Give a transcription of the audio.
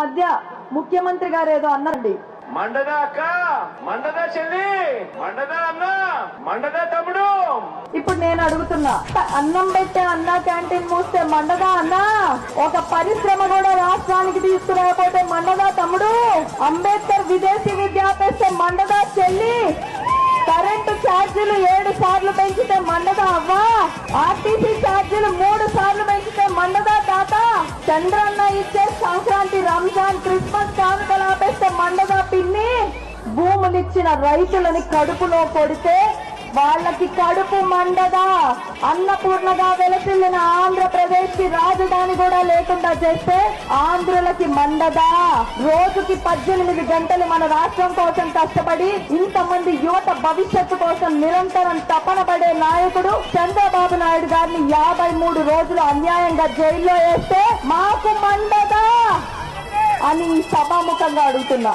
మధ్య ముఖ్యమంత్రి గారు ఏదో అన్నారండి. మండదా అక్క మండదా చెల్లి మండదా అన్న మండదా తమ్ముడు. ఇప్పుడు నేను అడుగుతున్నా అన్నం పెట్టే అన్న క్యాంటీన్ మూస్తే మండదా అన్న? ఒక పరిశ్రమ కూడా రాష్ట్రానికి తీసుకురాకపోతే మండదా తమ్ముడు? అంబేద్కర్ విదేశీ విద్య ఆపేస్తే మండదా చెల్లి? కరెంటు ఛార్జీలు ఏడు సార్లు పెంచితే మండదా అవ్వా? ఆర్టీసీ ఛార్జీలు మూడు సార్లు పెంచితే మండదా తాత? చంద్రన్న ఇచ్చే వచ్చిన రైతులని కడుపులో కొడితే వాళ్ళకి కడుపు మండదా అన్నపూర్ణగా వెలసిల్లిన ఆంధ్రప్రదేశ్కి రాజధాని కూడా లేకుండా చేస్తే ఆంధ్రులకి మండదా రోజుకి పద్దెనిమిది గంటలు మన రాష్ట్రం కోసం కష్టపడి ఇంతమంది యువత భవిష్యత్తు కోసం నిరంతరం తపన పడే నాయకుడు చంద్రబాబు నాయుడు గారిని యాభై మూడు రోజులు అన్యాయంగా జైల్లో వేస్తే మాకు మండదా అని సభాముఖంగా అడుగుతున్నా.